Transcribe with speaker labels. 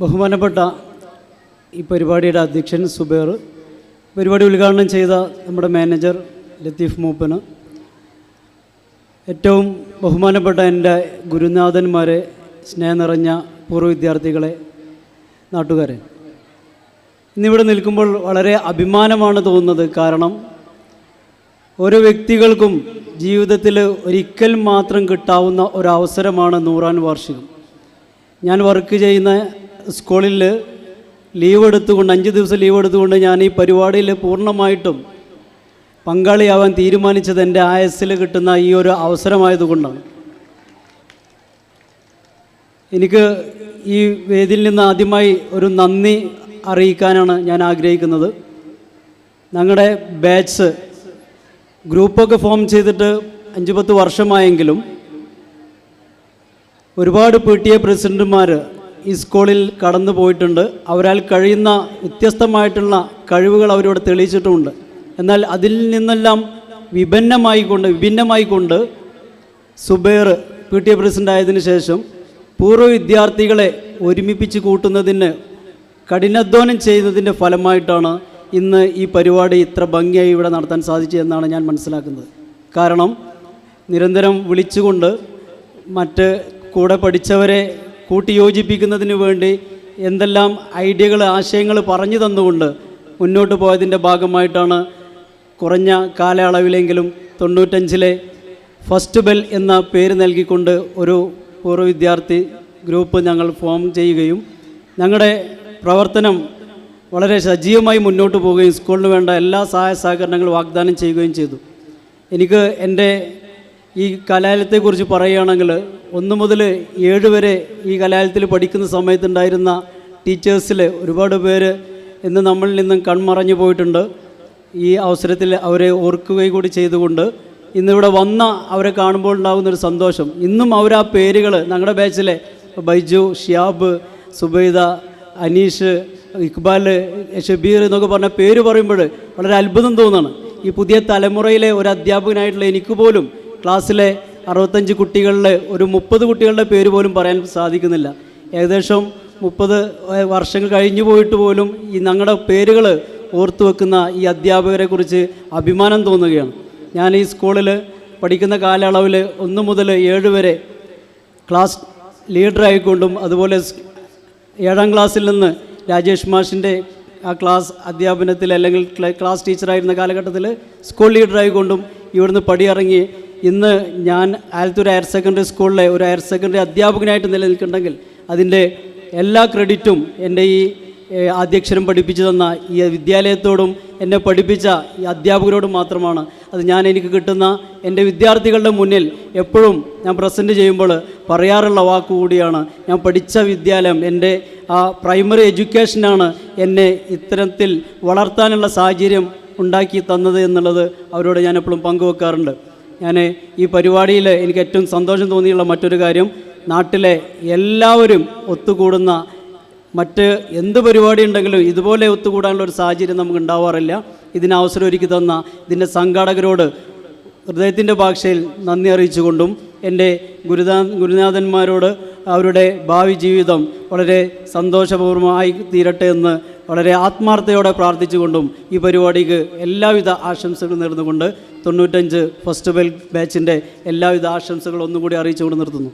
Speaker 1: ബഹുമാനപ്പെട്ട ഈ പരിപാടിയുടെ അധ്യക്ഷൻ സുബേർ പരിപാടി ഉദ്ഘാടനം ചെയ്ത നമ്മുടെ മാനേജർ ലത്തീഫ് മൂപ്പന് ഏറ്റവും ബഹുമാനപ്പെട്ട എന്റെ ഗുരുനാഥന്മാരെ സ്നേഹം നിറഞ്ഞ പൂർവ വിദ്യാർത്ഥികളെ നാട്ടുകാരെ. ഇന്നിവിടെ നിൽക്കുമ്പോൾ വളരെ അഭിമാനമാണ് തോന്നുന്നത് കാരണം ഓരോ വ്യക്തികൾക്കും ജീവിതത്തിൽ ഒരിക്കൽ മാത്രം കിട്ടാവുന്ന ഒരവസരമാണ് നൂറാൻ വാർഷികം. ഞാൻ വർക്ക് ചെയ്യുന്ന സ്കൂളിൽ ലീവ് എടുത്തുകൊണ്ട് അഞ്ച് ദിവസം ലീവ് എടുത്തുകൊണ്ട് ഞാൻ ഈ പരിപാടിയിൽ പൂർണമായിട്ടും പങ്കാളിയാവാൻ തീരുമാനിച്ചത് എന്റെ ആയസ്സിൽ കിട്ടുന്ന ഈ ഒരു അവസരമായതുകൊണ്ടാണ്. എനിക്ക് ഈ വേദിയിൽ നിന്ന് ആദ്യമായി ഒരു നന്ദി അറിയിക്കാനാണ് ഞാൻ ആഗ്രഹിക്കുന്നത്. ഞങ്ങളുടെ ബാച്ച് ഗ്രൂപ്പൊക്കെ ഫോം ചെയ്തിട്ട് അഞ്ച് പത്ത് വർഷമായെങ്കിലും ഒരുപാട് പി ടി എ പ്രസിഡന്റുമാർ ഈ സ്കൂളിൽ കടന്നു പോയിട്ടുണ്ട്. അവരാൽ കഴിയുന്ന വ്യത്യസ്തമായിട്ടുള്ള കഴിവുകൾ അവരോട് തെളിയിച്ചിട്ടുമുണ്ട്. എന്നാൽ അതിൽ നിന്നെല്ലാം വിഭിന്നമായിക്കൊണ്ട് വിഭിന്നമായിക്കൊണ്ട് Zubair P T A president ആയതിനു ശേഷം പൂർവ വിദ്യാർത്ഥികളെ ഒരുമിപ്പിച്ച് കൂട്ടുന്നതിന് കഠിനാധ്വാനം ചെയ്യുന്നതിന്റെ ഫലമായിട്ടാണ് ഇന്ന് ഈ പരിപാടി ഇത്ര ഭംഗിയായി ഇവിടെ നടത്താൻ സാധിച്ചതെന്നാണ് ഞാൻ മനസ്സിലാക്കുന്നത്. കാരണം നിരന്തരം വിളിച്ചുകൊണ്ട് മറ്റ് കൂടെ പഠിച്ചവരെ കൂട്ടിയോജിപ്പിക്കുന്നതിന് വേണ്ടി എന്തെല്ലാം ഐഡിയകൾ ആശയങ്ങൾ പറഞ്ഞു തന്നുകൊണ്ട് മുന്നോട്ട് പോയതിന്റെ ഭാഗമായിട്ടാണ് കുറഞ്ഞ കാലയളവിലെങ്കിലും തൊണ്ണൂറ്റഞ്ചിലെ ഫസ്റ്റ് ബെൽ എന്ന പേര് നൽകിക്കൊണ്ട് ഒരു പൂർവ വിദ്യാർത്ഥി ഗ്രൂപ്പ് ഞങ്ങൾ ഫോം ചെയ്യുകയും ഞങ്ങളുടെ പ്രവർത്തനം വളരെ സജീവമായി മുന്നോട്ട് പോവുകയും സ്കൂളിന് വേണ്ട എല്ലാ സഹായ സഹകരണങ്ങളും വാഗ്ദാനം ചെയ്യുകയും ചെയ്തു. എനിക്ക് എന്റെ ഈ കലാലയത്തെക്കുറിച്ച് പറയുകയാണെങ്കിൽ ഒന്ന് മുതൽ ഏഴ് വരെ ഈ കലാലയത്തിൽ പഠിക്കുന്ന സമയത്തുണ്ടായിരുന്ന ടീച്ചേഴ്സിൽ ഒരുപാട് പേര് ഇന്ന് നമ്മളിൽ നിന്നും കൺമറഞ്ഞു പോയിട്ടുണ്ട്. ഈ അവസരത്തിൽ അവരെ ഓർക്കുകയും കൂടി ചെയ്തുകൊണ്ട് ഇന്നിവിടെ വന്ന അവരെ കാണുമ്പോൾ ഉണ്ടാകുന്ന ഒരു സന്തോഷം. ഇന്നും അവർ ആ പേരുകൾ ഞങ്ങളുടെ ബാച്ചിലെ ബൈജു ഷിയാബ് സുബൈദ അനീഷ് ഇക്ബാൽ ഷബീർ എന്നൊക്കെ പറഞ്ഞ പേര് പറയുമ്പോൾ വളരെ അത്ഭുതം തോന്നുകയാണ് ഈ പുതിയ തലമുറയിലെ ഒരു അധ്യാപകനായിട്ടുള്ള എനിക്ക് പോലും ക്ലാസ്സിലെ അറുപത്തഞ്ച് കുട്ടികളിൽ ഒരു മുപ്പത് കുട്ടികളുടെ പേര് പോലും പറയാൻ സാധിക്കുന്നില്ല. ഏകദേശം മുപ്പത് വർഷങ്ങൾ കഴിഞ്ഞു പോയിട്ട് പോലും ഈ ഞങ്ങളുടെ പേരുകൾ ഓർത്തു വെക്കുന്ന ഈ അധ്യാപകരെ കുറിച്ച് അഭിമാനം തോന്നുകയാണ്. ഞാൻ ഈ സ്കൂളിൽ പഠിക്കുന്ന കാലയളവിൽ ഒന്ന് മുതൽ ഏഴ് വരെ ക്ലാസ് ലീഡറായിക്കൊണ്ടും അതുപോലെ ഏഴാം ക്ലാസ്സിൽ നിന്ന് രാജേഷ് മാഷിന്റെ ആ ക്ലാസ് അധ്യാപനത്തിൽ അല്ലെങ്കിൽ ക്ല- ക്ലാസ് ടീച്ചറായിരുന്ന കാലഘട്ടത്തിൽ സ്കൂൾ ലീഡറായിക്കൊണ്ടും ഇവിടുന്ന് പടിയിറങ്ങി ഇന്ന് ഞാൻ ആലത്തൂർ ഹയർ സെക്കൻഡറി സ്കൂളിലെ ഒരു ഹയർ സെക്കൻഡറി അധ്യാപകനായിട്ട് നിലനിൽക്കുന്നുണ്ടെങ്കിൽ അതിന്റെ എല്ലാ ക്രെഡിറ്റും എന്റെ ഈ ഏഹ്, അധ്യക്ഷരം പഠിപ്പിച്ചു തന്ന ഈ വിദ്യാലയത്തോടും എന്നെ പഠിപ്പിച്ച ഈ അധ്യാപകരോടും മാത്രമാണ്. അത് ഞാൻ എനിക്ക് കിട്ടുന്ന എന്റെ വിദ്യാർത്ഥികളുടെ മുന്നിൽ എപ്പോഴും ഞാൻ പ്രസന്റ് ചെയ്യുമ്പോൾ പറയാറുള്ള വാക്കു കൂടിയാണ്. ഞാൻ പഠിച്ച വിദ്യാലയം എന്റെ ആ പ്രൈമറി എഡ്യൂക്കേഷനാണ് എന്നെ ഇത്തരത്തിൽ വളർത്താനുള്ള സാഹചര്യം ഉണ്ടാക്കി തന്നത് എന്നുള്ളത് അവരോട് ഞാൻ എപ്പോഴും പങ്കുവെക്കാറുണ്ട്. ഞാൻ ഈ പരിപാടിയിൽ എനിക്ക് ഏറ്റവും സന്തോഷം തോന്നിയുള്ള മറ്റൊരു കാര്യം നാട്ടിലെ എല്ലാവരും ഒത്തുകൂടുന്ന മറ്റ് എന്ത് പരിപാടി ഉണ്ടെങ്കിലും ഇതുപോലെ ഒത്തുകൂടാനുള്ള ഒരു സാഹചര്യം നമുക്ക് ഉണ്ടാവാറില്ല. ഇതിന് അവസരം ഒരുക്കി തന്ന ഇതിന്റെ സംഘാടകരോട് ഹൃദയത്തിന്റെ ഭാഷയിൽ നന്ദി അറിയിച്ചുകൊണ്ടും എന്റെ ഗുരുനാ ഗുരുനാഥന്മാരോട് അവരുടെ ഭാവി ജീവിതം വളരെ സന്തോഷപൂർവമായി തീരട്ടെ എന്ന് വളരെ ആത്മാർത്ഥയോടെ പ്രാർത്ഥിച്ചുകൊണ്ടും ഈ പരിപാടിക്ക് എല്ലാവിധ ആശംസകളും നേർന്നുകൊണ്ട് തൊണ്ണൂറ്റഞ്ച് ഫസ്റ്റ് ബെൽ ബാച്ചിന്റെ എല്ലാവിധ ആശംസകളും ഒന്നുകൂടി അറിയിച്ചുകൊണ്ട് നിർത്തുന്നു.